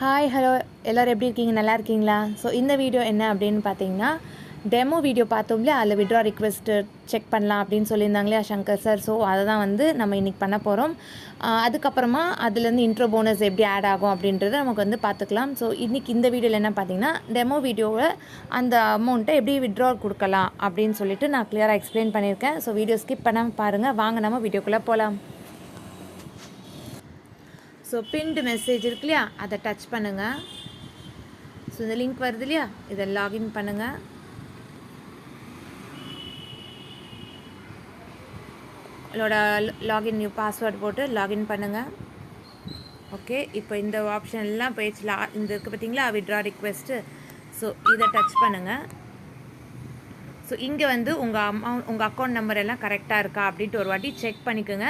Hi hello எல்லோரும் எப்படி இருக்கீங்க? நல்லா இருக்கீங்களா? ஸோ இந்த வீடியோ என்ன அப்படின்னு பார்த்தீங்கன்னா டெமோ வீடியோ பார்த்தோம் இல்லையா? அதில் விட்ரா ரிக்வெஸ்ட்டு செக் பண்ணலாம் அப்படின்னு சொல்லியிருந்தாங்களே சங்கர் சார் ஸோ அதை தான் வந்து நம்ம இன்றைக்கி பண்ண போகிறோம் அதுக்கப்புறமா அதுலேருந்து இன்ட்ரோ போனஸ் எப்படி ஆட் ஆகும் அப்படின்றத நமக்கு வந்து பார்த்துக்கலாம். ஸோ இன்றைக்கி இந்த வீடியோவில் என்ன பார்த்தீங்கன்னா டெமோ வீடியோவில் அந்த அமௌண்ட்டை எப்படி விட்ரா கொடுக்கலாம் அப்படின்னு சொல்லிட்டு நான் கிளியராக எக்ஸ்பிளைன் பண்ணியிருக்கேன். ஸோ வீடியோ ஸ்கிப் பண்ணாமல் பாருங்கள் வாங்க நம்ம வீடியோக்குள்ளே போகலாம் ஸோ பின்டு மெசேஜ் இருக்கு இல்லையா? அதை டச் பண்ணுங்கள் ஸோ இந்த லிங்க் வருது இல்லையா? இதை லாகின் பண்ணுங்கள் உங்களோட லாகின் நியூ பாஸ்வேர்டு போட்டு லாகின் பண்ணுங்கள் ஓகே இப்போ இந்த ஆப்ஷன்லாம் போயிடுச்சு. லா இந்த இருக்குது பார்த்தீங்களா? விட்ரா ரிக்வெஸ்ட்டு ஸோ இதை டச் பண்ணுங்கள் ஸோ இங்கே வந்து உங்கள் அமௌண்ட் உங்கள் அக்கௌண்ட் நம்பர் எல்லாம் கரெக்டாக இருக்கா அப்படின்ட்டு ஒரு வாட்டி செக் பண்ணிக்கோங்க.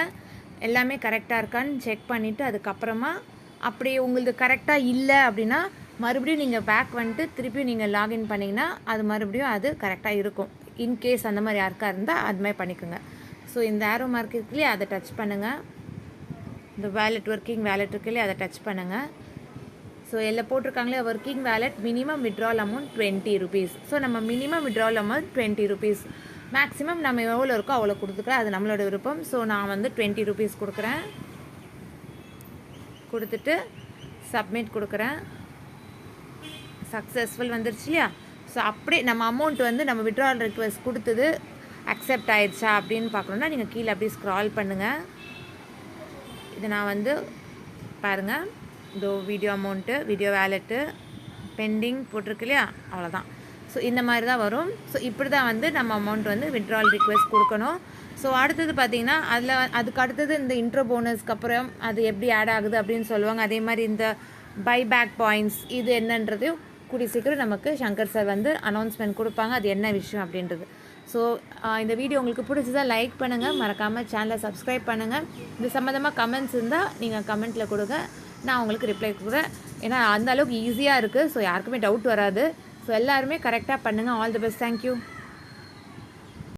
எல்லாமே கரெக்டாக இருக்கான்னு செக் பண்ணிவிட்டு அதுக்கப்புறமா அப்படி உங்களுக்கு கரெக்டாக இல்லை அப்படின்னா மறுபடியும் நீங்கள் பேக் வந்துட்டு திருப்பியும் நீங்கள் லாகின் பண்ணிங்கன்னா அது மறுபடியும் அது கரெக்டாக இருக்கும். இன்கேஸ் அந்த மாதிரி யாருக்கா இருந்தால் அது மாதிரி பண்ணிக்கோங்க. ஸோ இந்த ஆரோ மார்க் இருக்கு அதை டச் பண்ணுங்கள் இந்த வேலெட் ஒர்க்கிங் வேலெட் இருக்குல்லையே அதை டச் பண்ணுங்கள் ஸோ எல்லாம் போட்டிருக்காங்களே working wallet minimum withdrawal amount twenty rupees so நம்ம minimum withdrawal amount twenty rupees maximum நம்ம எவ்வளோ இருக்கோ அவ்வளோ கொடுத்துக்கலாம் அது நம்மளோட விருப்பம். ஸோ நான் வந்து டுவெண்ட்டி ருபீஸ் கொடுக்குறேன். கொடுத்துட்டு சப்மிட் கொடுக்குறேன். சக்ஸஸ்ஃபுல் வந்துருச்சு இல்லையா? ஸோ அப்படியே நம்ம அமௌண்ட் வந்து நம்ம விட்ரால் ரிக்வெஸ்ட் கொடுத்தது அக்செப்ட் ஆயிடுச்சா அப்படின்னு பார்க்கணுன்னா நீங்கள் கீழே அப்படியே ஸ்க்ரால் பண்ணுங்கள் இது நான் வந்து பாருங்கள் இதோ video amount video wallet pending போட்டிருக்கு இல்லையா? அவ்வளோதான் ஸோ இந்த மாதிரி தான் வரும். ஸோ இப்படி தான் வந்து நம்ம அமௌண்ட் வந்து விட்ரால் ரிக்வெஸ்ட் கொடுக்கணும். ஸோ அடுத்தது பார்த்திங்கன்னா அதில் அதுக்கு அடுத்தது இந்த இன்ட்ரோ போனஸ்க்கு அப்புறம் அது எப்படி ஆட் ஆகுது அப்படின்னு சொல்லுவாங்க. அதே மாதிரி இந்த பை பேக் பாயிண்ட்ஸ் இது என்னன்றதையும் கூடிய சீக்கிரம் நமக்கு சங்கர் சார் வந்து அனௌன்ஸ்மெண்ட் கொடுப்பாங்க. அது என்ன விஷயம் அப்படின்றது. ஸோ இந்த வீடியோ உங்களுக்கு பிடிச்சதா லைக் பண்ணுங்கள் மறக்காமல் சேனலை சப்ஸ்கிரைப் பண்ணுங்கள் இது சம்மந்தமாக கமெண்ட்ஸ் இருந்தால் நீங்கள் கமெண்ட்டில் கொடுங்க. நான் உங்களுக்கு ரிப்ளை கொடுக்குறேன். ஏன்னா அந்த அளவுக்கு ஈஸியாக இருக்குது ஸோ யாருக்குமே டவுட் வராது. ஸோ எல்லாருமே கரெக்டாக பண்ணுங்கள் ஆல் தி பெஸ்ட் தேங்க்யூ